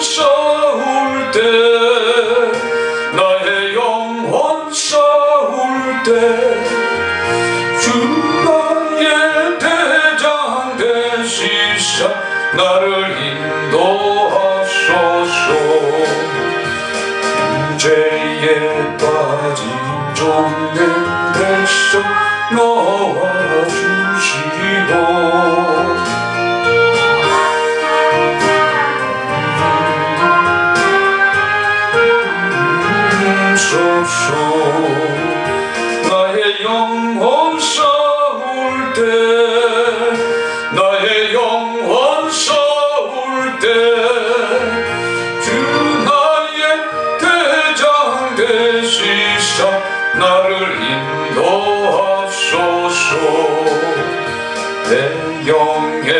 싸울 때 나의 영혼 싸울 때 주 나의 대장 되시사 나를 인도하소서. 죄에 빠진 종된 백성 놓아주시고 나를 인도하소서. 내 영의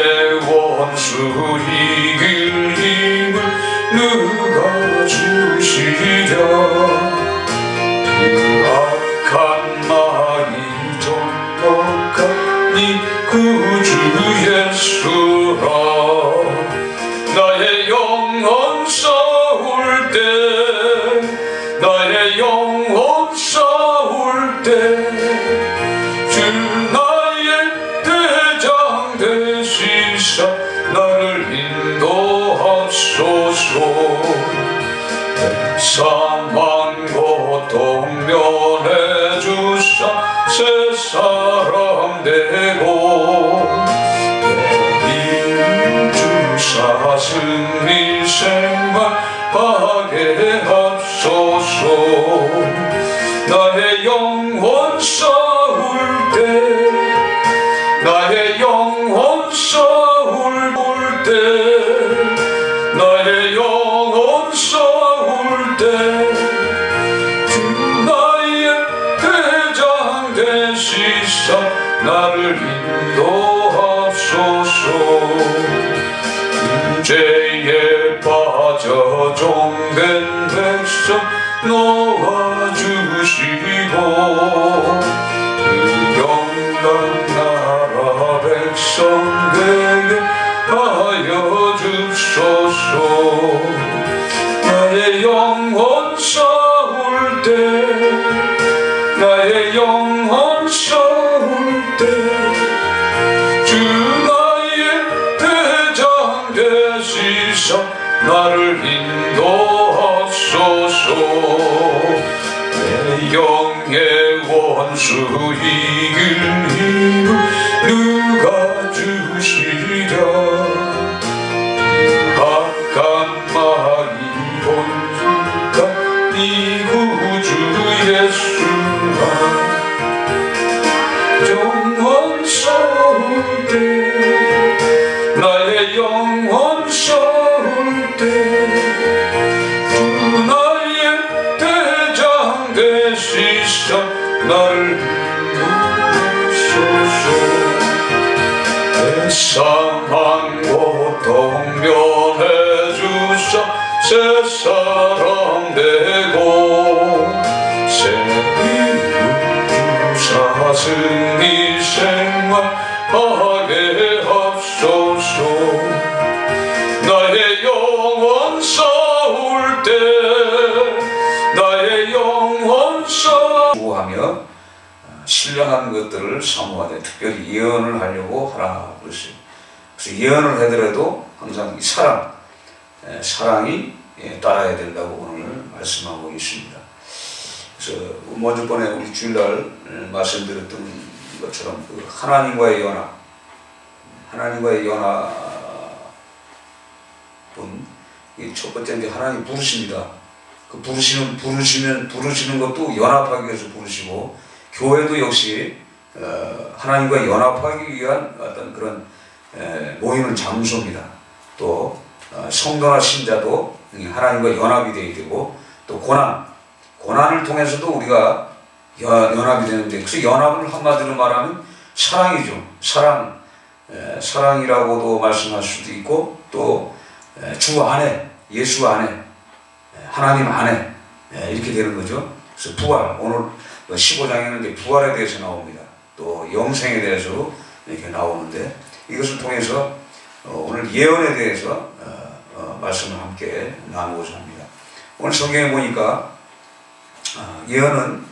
원수 이 사망 고통 면해 주사 새 사람 되고 내일 주사 승리 생활 하게 합소서. 나의 영혼 싸 백성 놓아주시고 그 영광 나라 백성 나의 싸울 때주 나의 대장 되시사 나를 인도하소서. 상한 고통 면해 주사 새 사람 되고 새 이름 주사 승 신령한 것들을 사모하되 특별히 예언을 하려고 하라 그랬어요. 그래서 예언을 하더라도 항상 이 사랑, 에, 사랑이 예, 따라야 된다고 오늘 말씀하고 있습니다. 그래서 먼저 번에 우리 주일날 에, 말씀드렸던 것처럼 그 하나님과의 연합, 하나님과의 연합은 이첫 번째 이제 하나님 부르십니다. 그 부르시는 부르시면 부르시는 것도 연합하기 위해서 부르시고 교회도 역시 어, 하나님과 연합하기 위한 어떤 그런 에, 모이는 장소입니다. 또 어, 성도나 신자도 하나님과 연합이 되어야 되고 또 고난 고난을 통해서도 우리가 연, 연합이 되는데 그래서 연합을 한마디로 말하면 사랑이죠. 사랑 에, 사랑이라고도 말씀할 수도 있고 또 주 안에 예수 안에 하나님 안에 이렇게 되는 거죠. 그래서 부활 오늘 15장에는 이제 부활에 대해서 나옵니다. 또 영생에 대해서 이렇게 나오는데 이것을 통해서 어, 오늘 예언에 대해서 어, 어, 어, 말씀을 함께 나누고자 합니다. 오늘 성경에 보니까 어, 예언은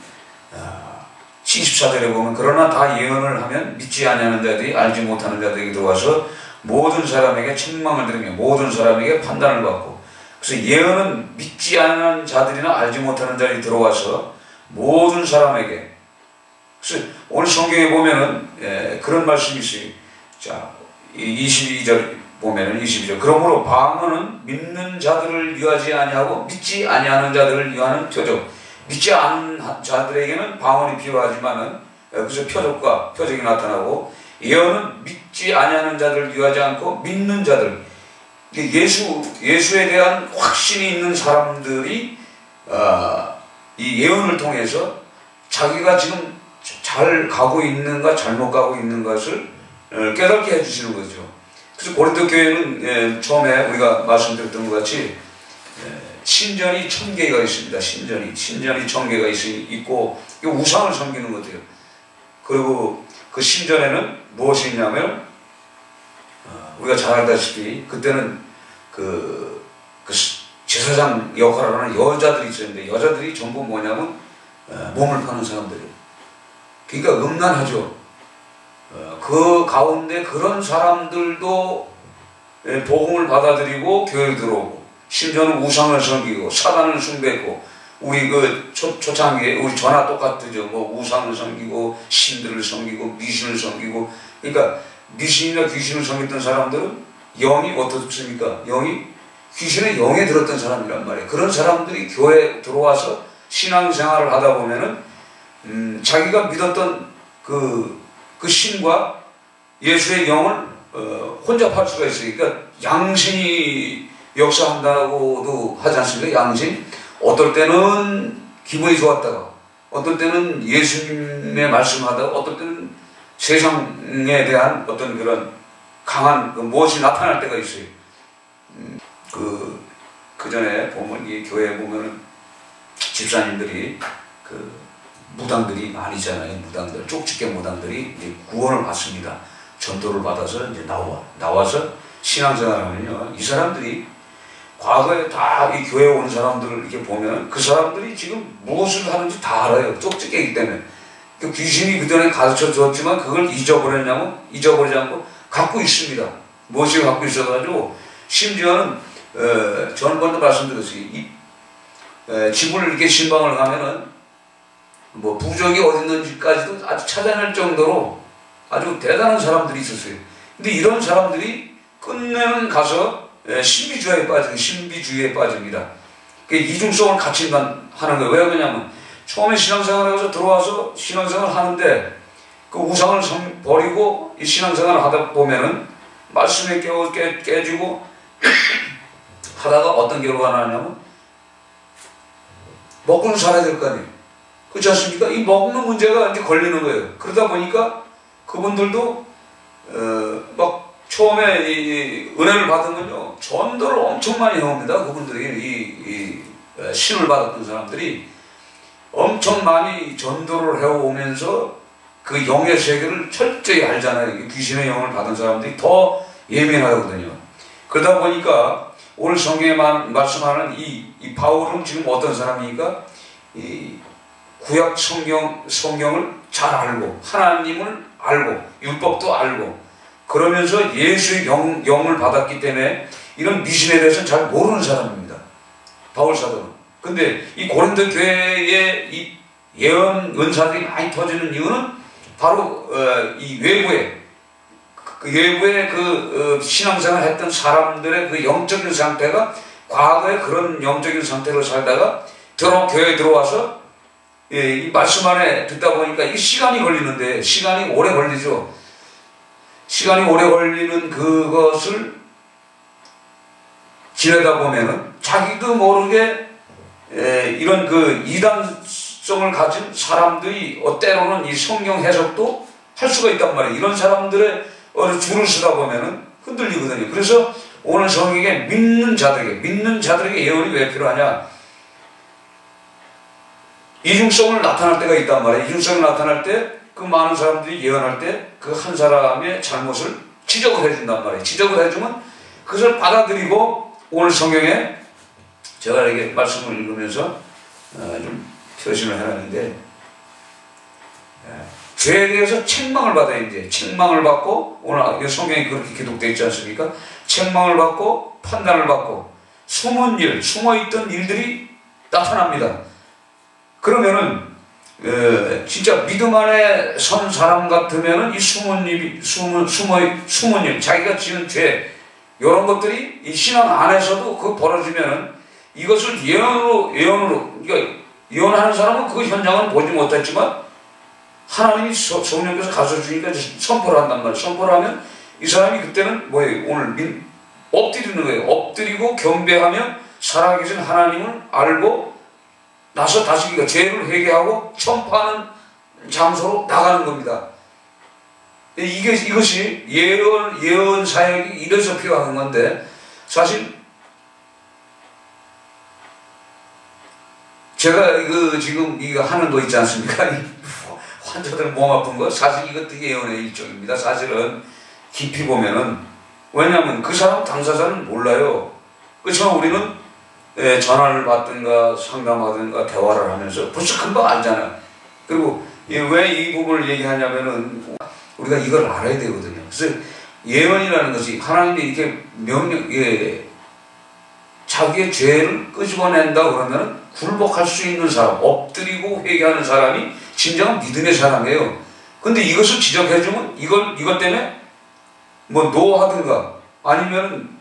어, 74절에 보면 그러나 다 예언을 하면 믿지 아니하는 자들이 알지 못하는 자들에게 들어와서 모든 사람에게 책망을 들으며 모든 사람에게 판단을 받고 그래서 예언은 믿지 않는 자들이나 알지 못하는 자들이 들어와서 모든 사람에게. 그래서 오늘 성경에 보면은 예, 그런 말씀이 있어요. 자, 22절 보면은 22절. 그러므로 방언은 믿는 자들을 위하지 아니하고 믿지 아니하는 자들을 위하는 표적. 믿지 않는 자들에게는 방언이 필요하지만은 그래서 표적과 표적이 나타나고 예언은 믿지 아니하는 자들을 위하지 않고 믿는 자들. 예수 예수에 대한 확신이 있는 사람들이 어, 이 예언을 통해서 자기가 지금 잘 가고 있는가 잘못 가고 있는 것을 어, 깨닫게 해주시는 거죠. 그래서 고린도 교회는 예, 처음에 우리가 말씀드렸던 것 같이 예, 신전이 천 개가 있습니다. 신전이 신전이 천 개가 있고 우상을 섬기는 것이에요. 그리고 그 신전에는 무엇이 있냐면 어, 우리가 잘 알다시피 그때는 그, 그 제사장 역할을 하는 여자들이 있었는데 여자들이 전부 뭐냐면 어, 몸을 파는 사람들이에요. 그러니까 음란하죠. 어, 그 가운데 그런 사람들도 예, 복음을 받아들이고 교회 들어오고 심지어는 우상을 섬기고 사단을 숭배했고 우리 그 초, 초창기에 우리 전화 똑같죠. 뭐 우상을 섬기고 신들을 섬기고 미신을 섬기고 그러니까 미신이나 귀신을 섬겼던 사람들은 영이 어떻습니까? 영이 귀신의 영에 들었던 사람이란 말이에요. 그런 사람들이 교회에 들어와서 신앙생활을 하다 보면은 음, 자기가 믿었던 그, 그 신과 예수의 영을 어, 혼잡할 수가. 그러니까 양신이 역사한다고도 하지 않습니까? 양신. 어떨 때는 기분이 좋았다가, 어떨 때는 예수님의 말씀하다가, 어떨 때는 세상에 대한 어떤 그런 강한 그 무엇이 나타날 때가 있어요. 음, 그, 그 전에 보면, 이 교회에 보면은 집사님들이 그 무당들이 많이잖아요. 무당들, 쪽집게 무당들이 구원을 받습니다. 전도를 받아서 이제 나와, 나와서 신앙생활 하면요. 이 사람들이 과거에 다 이 교회 온 사람들을 이렇게 보면 그 사람들이 지금 무엇을 하는지 다 알아요. 쪽집게이기 때문에. 그 귀신이 그전에 가르쳐 줬지만 그걸 잊어버렸냐면 잊어버리지 않고 갖고 있습니다. 무엇을 갖고 있어가지고 심지어는 어, 전번도 말씀드렸어요. 이, 에, 집을 이렇게 신방을 가면은 뭐 부적이 어디 있는지까지도 아주 찾아낼 정도로 아주 대단한 사람들이 있었어요. 근데 이런 사람들이 끝내는 가서 예, 신비주의에 빠지고 신비주의에 빠집니다. 그 이중성을 같이 하는 거예요. 왜 그러냐면 처음에 신앙생활에서 들어와서 신앙생활 하는데 그 우상을 버리고 이 신앙생활을 하다 보면은 말씀에 깨, 깨, 깨지고 하다가 어떤 결과가 나냐면 먹고는 될거 아니에요. 그렇지 않습니까? 이 먹는 문제가 이제 걸리는 거예요. 그러다 보니까 그분들도 어, 막 처음에 이, 은혜를 받으면요 전도를 엄청 많이 해옵니다. 그분들이 이, 이 어, 신을 받았던 사람들이 엄청 많이 전도를 해오면서 그 영의 세계를 철저히 알잖아요. 귀신의 영을 받은 사람들이 더 예민하거든요. 그러다 보니까 오늘 성경에 말씀하는 이, 이 바울은 지금 어떤 사람이니까 이 구약 성경, 성경을 잘 알고 하나님을 알고 율법도 알고 그러면서 예수의 영, 영을 받았기 때문에 이런 미신에 대해서는 잘 모르는 사람입니다. 바울 사도는. 근데 이 고린도 교회에 이 예언 은사들이 많이 터지는 이유는 바로 어, 이 외부에 그 외부에 그 어, 신앙생활 했던 사람들의 그 영적인 상태가 과거에 그런 영적인 상태로 살다가 들어 교회에 들어와서 예, 이 말씀 안에 듣다 보니까 이 시간이 걸리는데 시간이 오래 걸리죠. 시간이 오래 걸리는 그것을 지내다 보면은 자기도 모르게 에, 이런 그 이단성을 가진 사람들이 어, 때로는 이 성경 해석도 할 수가 있단 말이에요. 이런 사람들의 줄을 서다 보면은 흔들리거든요. 그래서 오늘 성경에 믿는 자들에게, 믿는 자들에게 예언이 왜 필요하냐? 이중성을 나타날 때가 있단 말이에요. 이중성이 나타날 때 그 많은 사람들이 예언할 때 그 한 사람의 잘못을 지적을 해준단 말이에요. 지적을 해주면 그것을 받아들이고 오늘 성경에 제가 이렇게 말씀을 읽으면서 어, 좀 표시를 해놨는데 예, 죄에 대해서 책망을 받아야 이제 책망을 받고 오늘 성경에 그렇게 기록되어 있지 않습니까? 책망을 받고 판단을 받고 숨은 일, 숨어있던 일들이 나타납니다. 그러면은 에, 진짜 믿음 안에 선 사람 같으면은 이 숨은 일, 숨은 숨어 숨은 일, 자기가 지은 죄 이런 것들이 이 신앙 안에서도 그 벌어지면은 이것을 예언으로 예언으로 그러니까 예언하는 사람은 그 현장은 보지 못했지만 하나님이 성령께서 가르쳐 주니까 선포를 한단 말이에요. 선포를 하면 이 사람이 그때는 뭐예요? 오늘 민, 엎드리는 거예요. 엎드리고 경배하며 살아계신 하나님을 알고 나서 다시 그러니까 죄를 회개하고 천파하는 장소로 나가는 겁니다. 이게 이것이 예언 예언 사역이 이래서 필요한 건데 사실 제가 그 지금 이거 하는 거 있지 않습니까? 환자들 몸 아픈 거 사실 이것도 예언의 일종입니다. 사실은 깊이 보면은 왜냐하면 그 사람 당사자는 몰라요. 그렇지만 우리는 예, 전화를 받든가 상담하든가 대화를 하면서 벌써 금방 알잖아요. 그리고 왜 이 부분을 얘기하냐면은 우리가 이걸 알아야 되거든요. 그래서 예언이라는 것이 하나님이 이렇게 명령, 예, 자기의 죄를 끄집어낸다 그러면 굴복할 수 있는 사람, 엎드리고 회개하는 사람이 진정한 믿음의 사람이에요. 근데 이것을 지적해주면 이걸, 이것 때문에 뭐 노하든가 아니면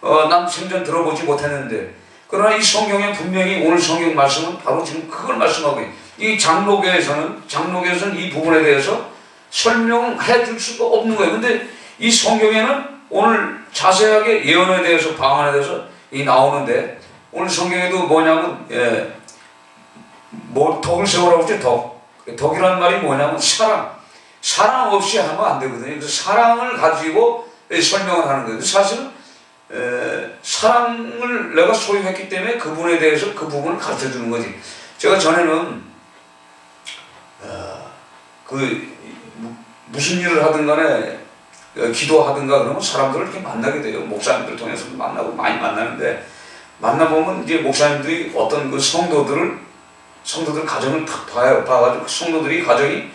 어, 난 생전 들어보지 못했는데 그러나 이 성경에 분명히 오늘 성경 말씀은 바로 지금 그걸 말씀하고. 이 장로교에서는 장로교에서는 이 부분에 대해서 설명해 줄 수가 없는 거예요. 근데 이 성경에는 오늘 자세하게 예언에 대해서 방언에 대해서 이 나오는데 오늘 성경에도 뭐냐면 예, 뭐 덕을 세우라고 했죠 덕 덕이라는 말이 뭐냐면 사랑 사랑 없이 하면 안 되거든요. 그래서 사랑을 가지고 설명을 하는 거예요. 사실은 에, 사랑을 내가 소유했기 때문에 그분에 대해서 그 부분을 가르쳐 주는 거지. 제가 전에는 어, 그 무슨 일을 하든 간에 어, 기도하든가 그러면 사람들을 이렇게 만나게 돼요. 목사님들 통해서 만나고 많이 만나는데 만나보면 이제 목사님들이 어떤 그 성도들을 성도들 가정을 탁 봐요. 봐가지고 그 성도들이 가정이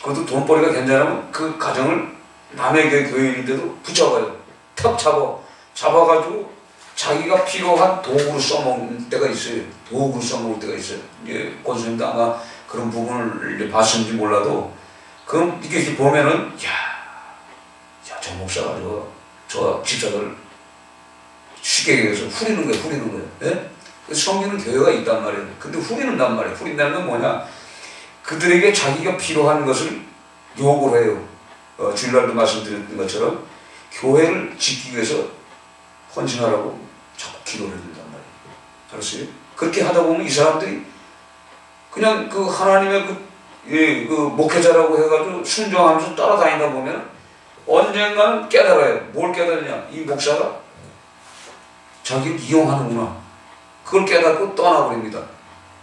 그것도 돈벌이가 괜찮으면 그 가정을 남의 교회인데도 붙잡아요. 턱 잡아. 잡아가지고 자기가 필요한 도구로 써먹는 때가 있어요. 도구로 써먹을 때가 있어요. 이제 권수님도 아마 그런 부분을 봤는지 몰라도 그럼 이렇게 보면은 야, 야, 저 목사가 저, 저 집사들 쉽게 얘기해서 후리는 거예요, 후리는 거예요. 예? 성기는 교회가 있단 말이에요. 근데 후리는단 말이에요. 후린다는 건 뭐냐? 그들에게 자기가 필요한 것을 요구를 해요. 어, 주일날도 말씀드렸던 것처럼 교회를 짓기 위해서 헌신하라고 자꾸 기도를 해준단 말이에요. 알았어요? 그렇게 하다 보면 이 사람들이 그냥 그 하나님의 그, 예, 그 목회자라고 해가지고 순종하면서 따라다니다 보면 언젠가는 깨달아요. 뭘 깨달으냐? 이 목사가 자기를 이용하는구나. 그걸 깨닫고 떠나버립니다.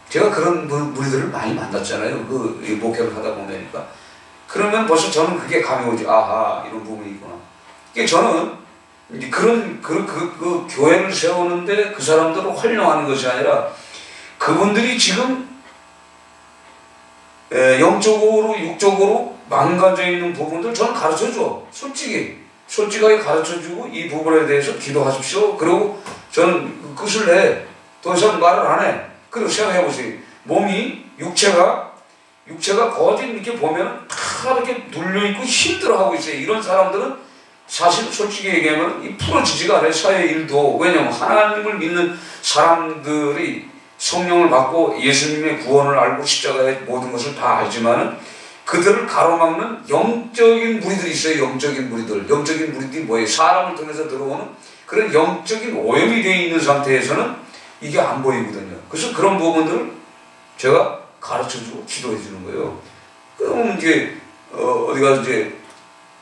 제가 그런 무리들을 많이 만났잖아요. 그 목회를 하다 보니까. 그러면 벌써 저는 그게 감이 오지. 아하, 이런 부분이 있구나. 이게 저는 그런, 그, 그, 그 교회를 세우는데 그 사람들을 활용하는 것이 아니라 그분들이 지금 에, 영적으로, 육적으로 망가져 있는 부분들 저는 가르쳐 줘. 솔직히. 솔직하게 가르쳐 주고 이 부분에 대해서 기도하십시오. 그리고 저는 끝을 내. 더 이상 말을 안 해. 그리고 생각해 보세요. 몸이, 육체가, 육체가 거짓 이렇게 보면 다 이렇게 눌려 있고 힘들어하고 있어요. 이런 사람들은 사실 솔직히 얘기하면 이 풀어지지가 않아요. 사회 일도. 왜냐면 하나님을 믿는 사람들이 성령을 받고 예수님의 구원을 알고 십자가의 모든 것을 다 알지만은 그들을 가로막는 영적인 무리들이 있어요. 영적인 무리들. 영적인 무리들이 뭐예요? 사람을 통해서 들어오는 그런 영적인 오염이 되어 있는 상태에서는 이게 안 보이거든요. 그래서 그런 부분들을 제가 가르쳐주고 기도해 주는 거예요. 그러면 이제 어, 디 가서 이제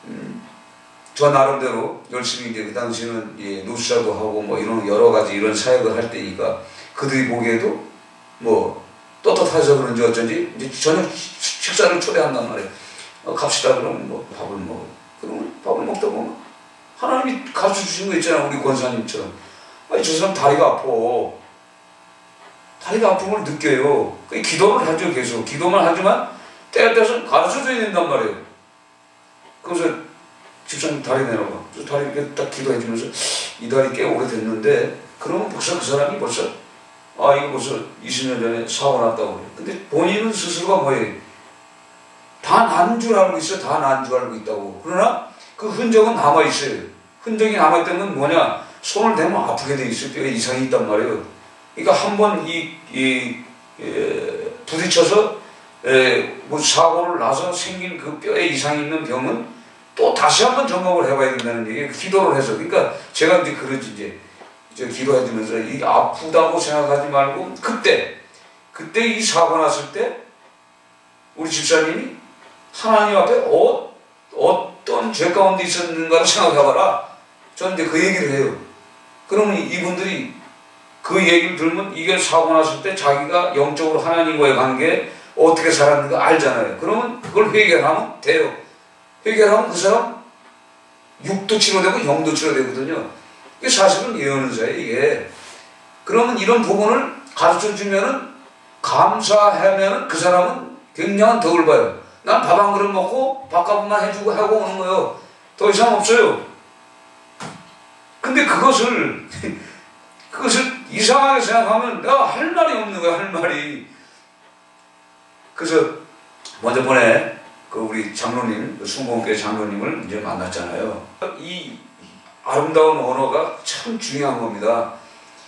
음, 저 나름대로 열심히 이제 그 당시에는 예, 노수자도 하고 뭐 이런 여러 가지 이런 사역을 할 때니까 그들이 보기에도 뭐 떳떳해서 그런지 어쩐지 이제 저녁 식사를 초대한단 말이에요. 어, 갑시다 그러면 뭐 밥을 먹어. 그러면 밥을 먹다 보면 하나님이 가르쳐 주신 거 있잖아 우리 권사님처럼 아니, 저 사람 다리가 아파. 다리가 걸 느껴요. 그 기도를 하죠, 계속. 기도만 하지만 때에 따라서 가르쳐 줘야 된단 말이에요. 그래서 집사님 다리 내려봐. 저 다리 이렇게 딱 기도해 주면서 이 다리 꽤 오래됐는데 그러면 벌써 그 사람이 벌써 아 이거 벌써 20년 전에 사고 났다고 그래. 근데 본인은 스스로가 뭐예요? 다 난 줄 알고 있어. 다 난 줄 알고 있다고. 그러나 그 흔적은 남아 있어요. 흔적이 남아 있다는 건 뭐냐? 손을 대면 아프게 돼 있어요. 뼈에 이상이 있단 말이에요. 그러니까 한번 이, 이, 에, 부딪혀서 에, 뭐 사고를 나서 생긴 그 뼈에 이상이 있는 병은 또 다시 한번 점검을 해봐야 된다는 얘기예요. 기도를 해서. 그러니까 제가 이제 그러지 이제 저 기도해주면서 이 아프다고 생각하지 말고 그때 그때 이 사고 났을 때 우리 집사님이 하나님 앞에 어, 어떤 죄 가운데 있었는가를 생각해봐라. 저는 이제 그 얘기를 해요. 그러면 이분들이 그 얘기를 들으면 이게 사고 났을 때 자기가 영적으로 하나님과의 관계 어떻게 살았는가 알잖아요. 그러면 그걸 회개하면 돼요. 회개하면 그 사람 육도 치료되고 영도 치료되거든요. 이게 사실은 예언의사예요, 이게. 그러면 이런 부분을 가르쳐 주면은 감사하면은 그 사람은 굉장한 덕을 봐요. 난 밥 한 그릇 먹고 밥값만 해주고 하고 오는 거예요. 더 이상 없어요. 근데 그것을 그것을 이상하게 생각하면 내가 할 말이 없는 거야, 할 말이. 그래서 먼저 번에 그 우리 장로님, 그 순공교회 장로님을 이제 만났잖아요. 이 아름다운 언어가 참 중요한 겁니다.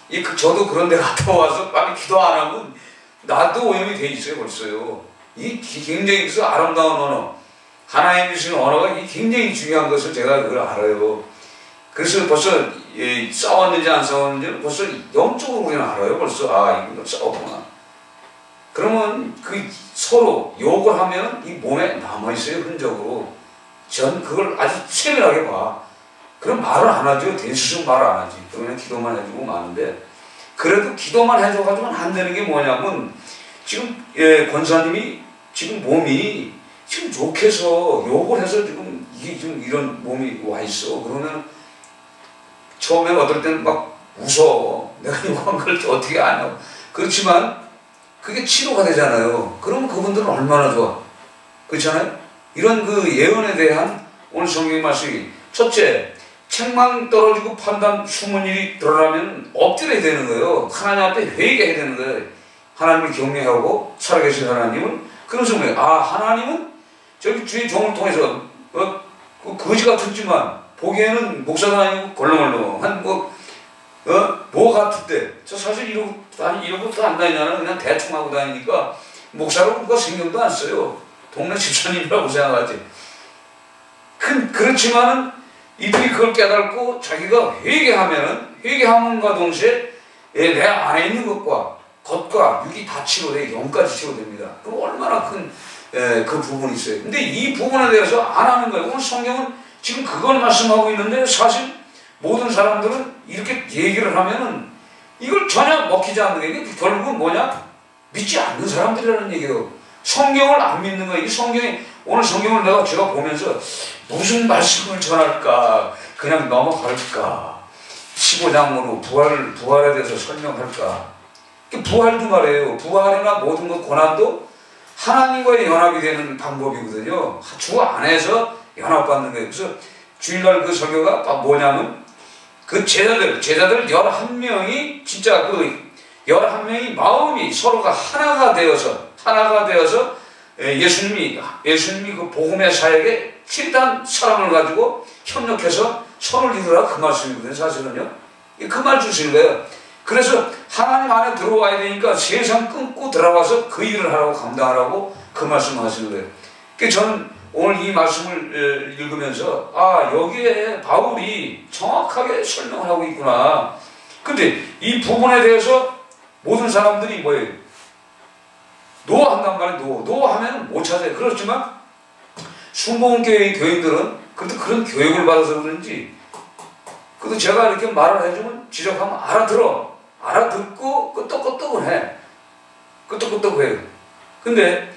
이그 저도 그런 데 갔다 와서 빨리 기도 안 하면 나도 오염이 돼 있어요, 벌써요. 이 굉장히 그래서 아름다운 언어, 하나님 주신 언어가 굉장히 중요한 것을 제가 그걸 알아요. 그래서 벌써 예, 싸웠는지 안 싸웠는지 벌써 영적으로 우리는 알아요. 벌써 아 이거 싸웠구나. 그러면 그 서로 욕을 하면 이 몸에 남아 있어요 흔적으로. 전 그걸 아주 세밀하게 봐. 그럼 말을 안 하죠. 대수는 말을 안 하지. 그러면 기도만 해주고 마는데 그래도 기도만 해줘가지고는 안 되는 게 뭐냐면 지금 예, 권사님이 지금 몸이 지금 욕해서 욕을 해서 지금 이게 지금 이런 몸이 와 있어. 그러면 처음에 어떨 때는 막 웃어. 내가 욕한 걸 어떻게 아냐고. 그렇지만 그게 치료가 되잖아요. 그러면 그분들은 얼마나 좋아. 그렇잖아요? 이런 그 예언에 대한 오늘 성경 말씀이 첫째, 책망 떨어지고 판단 숨은 일이 드러나면 엎드려야 되는 거예요. 하나님 앞에 회개해야 되는 거예요. 하나님을 경외하고 살아계신 하나님은 그래서 뭐예요? 아 하나님은 저기 주의 종을 통해서 어, 그 거지 같았지만 보기에는 목사도 아니고 걸렁걸렁한 뭐, 어? 뭐 때, 저 사실 이러고, 아니, 이러고도 안 다니잖아. 그냥 대충 하고 다니니까, 목사라고 누가 신경도 안 써요. 동네 집사님이라고 생각하지. 그, 그렇지만은, 이들이 그걸 깨닫고 자기가 회개하면은, 회개함과 동시에 내 안에 있는 것과 겉과 육이 다 치료돼, 영까지 치료됩니다. 그럼 얼마나 큰, 에, 그 부분이 있어요. 근데 이 부분에 대해서 안 하는 거예요. 오늘 성경은 지금 그걸 말씀하고 있는데 사실 모든 사람들은 이렇게 얘기를 하면은 이걸 전혀 먹히지 않는 게 결국은 뭐냐? 믿지 않는 사람들이라는 얘기예요. 성경을 안 믿는 거예요. 이 성경이 오늘 성경을 내가 제가 보면서 무슨 말씀을 전할까? 그냥 넘어갈까? 15장으로 부활, 부활에 대해서 설명할까? 부활도 말이에요. 부활이나 모든 것 고난도 하나님과의 연합이 되는 방법이거든요. 주 안에서 연합 받는 거예요. 그래서 주일날 그 설교가 뭐냐면 그 제자들, 제자들 11명이 진짜 그 11명이 마음이 서로가 하나가 되어서 하나가 되어서 예수님이 예수님이 그 복음의 사역에 최단 사랑을 가지고 협력해서 손을 이루라 그 말씀이거든요. 사실은요. 그 말 주시는 거예요. 그래서 하나님 안에 들어와야 되니까 세상 끊고 들어가서 그 일을 하라고 감당하라고 그 말씀을 하시는 거예요. 그 저는 오늘 이 말씀을 읽으면서 아 여기에 바울이 정확하게 설명을 하고 있구나. 근데 이 부분에 대해서 모든 사람들이 뭐예요? 노 한단 말이에요. 노. 노 하면 못 찾아요. 그렇지만 순복음교회의 교인들은 그래도 그런 교육을 받아서 그런지 그래도 제가 이렇게 말을 해주면 지적하면 알아들어. 알아듣고 끄떡끄떡을 해. 끄떡끄떡 해요. 근데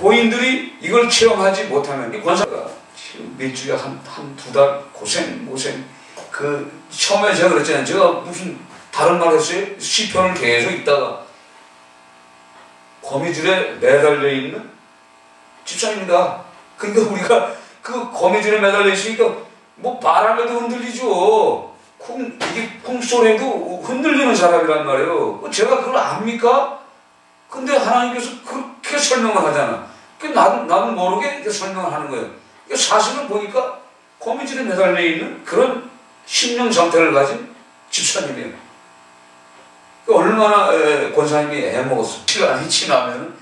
보인들이 이걸 체험하지 못하면 이 권사가 몇 주에 한, 한두 달 고생, 고생, 그 처음에 제가 그랬잖아요. 제가 무슨 다른 말 했어요? 시편을 계속 읽다가 거미줄에 매달려 있는 집사입니다. 그러니까 우리가 그 거미줄에 매달려 있으니까 뭐 바람에도 흔들리죠. 콩, 이게 콩소리에도 흔들리는 사람이란 말이에요. 제가 그걸 압니까? 근데 하나님께서 그렇게 설명을 하잖아. 그 나도, 나도 모르게 설명을 하는 거예요. 사실은 보니까 거미줄에 매달려 있는 그런 심령 상태를 가진 집사님이에요. 그 얼마나 에, 권사님이 애먹었어. 시간이 지나면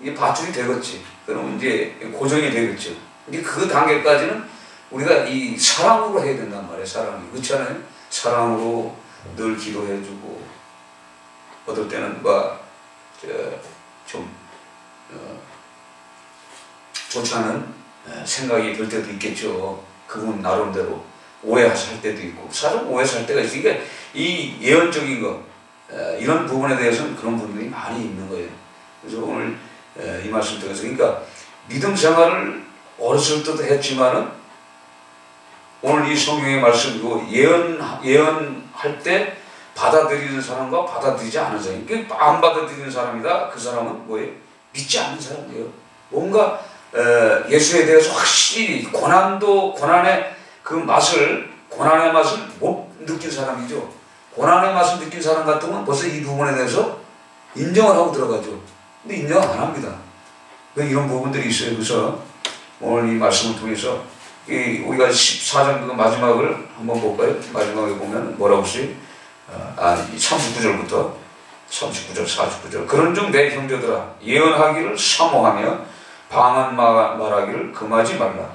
이게 밧줄이 되겠지. 그럼 이제 고정이 되겠죠. 이제 그 단계까지는 우리가 이 사랑으로 해야 된단 말이에요. 사랑이. 그렇잖아요. 사랑으로 늘 기도해주고, 어떨 때는 뭐, 좀, 어, 않은 생각이 들 때도 있겠죠. 그분 나름대로 오해할 때도 있고, 사람 오해할 때가 있으니까 이 예언적인 거, 이런 부분에 대해서는 그런 분들이 많이 있는 거예요. 그래서 오늘 이 말씀 통해서, 그러니까 믿음 생활을 어렸을 때도 했지만은 오늘 이 성경의 말씀, 예언, 예언할 때 받아들이는 사람과 받아들이지 않은 사람. 그러니까 안 받아들이는 사람이다. 그 사람은 뭐예요? 믿지 않는 사람이에요. 뭔가 예수에 대해서 확실히 고난도, 고난의 그 맛을, 고난의 맛을 못 느낀 사람이죠. 고난의 맛을 느낀 사람 같으면 벌써 이 부분에 대해서 인정을 하고 들어가죠. 근데 인정 안 합니다. 왜 이런 부분들이 있어요. 그래서 오늘 이 말씀을 통해서 이 우리가 14장 그 마지막을 한번 볼까요? 마지막에 보면 뭐라고 써요? 아, 39절부터 39절, 49절. 그런 중 내 형제들아 예언하기를 사모하며 방한 말하기를 금하지 말라.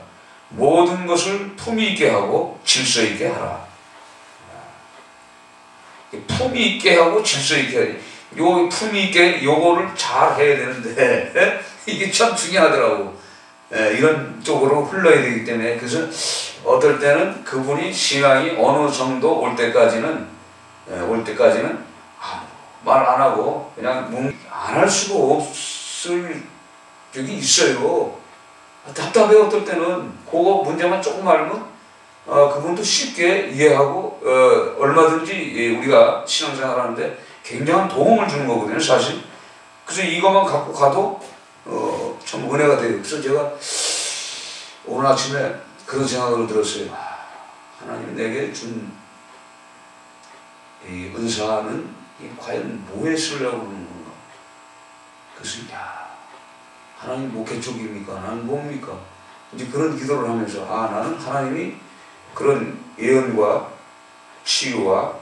모든 것을 품위 있게 하고 질서 있게 하라. 품위 있게 하고 질서 있게 요 품위 있게 요거를 잘 해야 되는데 이게 참 중요하더라고. 예, 이런 쪽으로 흘러야 되기 때문에 그래서 어떨 때는 그분이 신앙이 어느 정도 올 때까지는 예, 올 때까지는 아, 말안 하고 그냥 안 할 수가 없을 적이 있어요. 답답해 어떨 때는 그거 문제만 조금 알면 어, 그분도 쉽게 이해하고 어, 얼마든지 우리가 신앙생활 하는데 굉장한 도움을 주는 거거든요 사실 그래서 이것만 갖고 가도 어, 참 은혜가 돼요. 그래서 제가 오늘 아침에 그런 생각을 들었어요. 아, 하나님 내게 준 이 은사는 이 과연 뭐에 쓰려고 그러는 건가? 그래서 야 하나님 목회 쪽입니까? 나는 뭡니까? 이제 그런 기도를 하면서 아 나는 하나님이 그런 예언과 치유와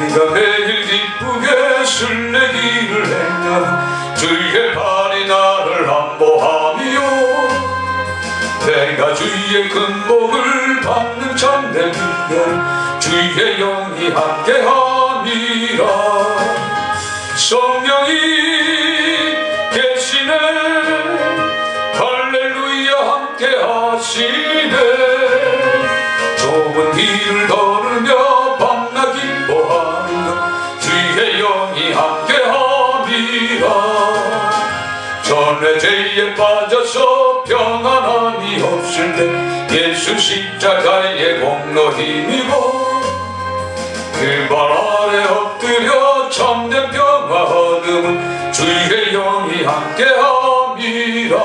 내가 매일 기쁘게 술래기를 행하는 주의 발이 나를 안보하 주의 근복을 받는 참된 기별 주의 영이 함께함이라. 성령이 계시네. 할렐루야 함께하시네. 좁은 길을 걸으며 밤낮 기뻐하는 것 주의 영이 함께함이라. 전에 죄에 빠져서 평안함이 없을 때 예수 십자가의 공로 힘입어 그발 아래 엎드려 참된 평화 얻음은 주의 영이 함께함이라.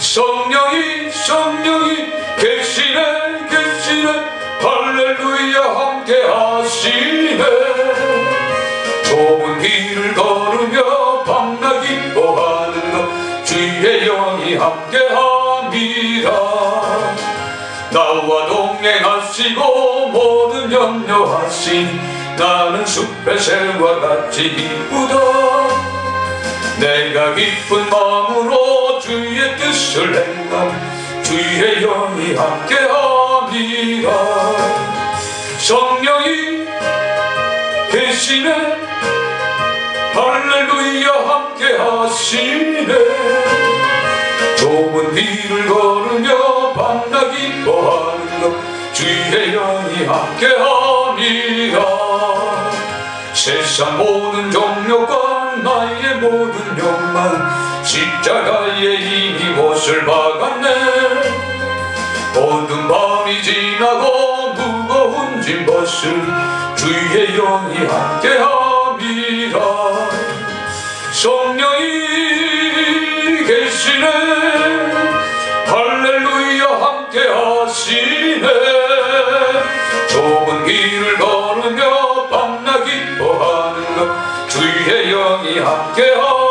성령이 성령이 계시네 계시네. 할렐루야 함께 하시네. 좁은 길을 걸으며 밤낮 기뻐하는 것 주의 영이 함께 함이라 나와 동행하시고 모든 염려하시니 나는 숲의 새와 같이 기쁘다. 내가 기쁜 마음으로 주의 뜻을 행함 주의 영이 함께함이라. 성령이 계시네. 할렐루야 함께하시네. 좁은 길을 걸으며 밤낮 기뻐하는 것 주의 영이 함께함이라 세상 모든 종력과 나의 모든 욕망 십자가의 힘이 못을 박았네. 어두운 밤이 지나고 무거운 짐 벗을 주의 영이 함께함이라 성령이 계시네 좁은 길을 걸으며 밤나 기뻐하는 것 주의 영이 함께하여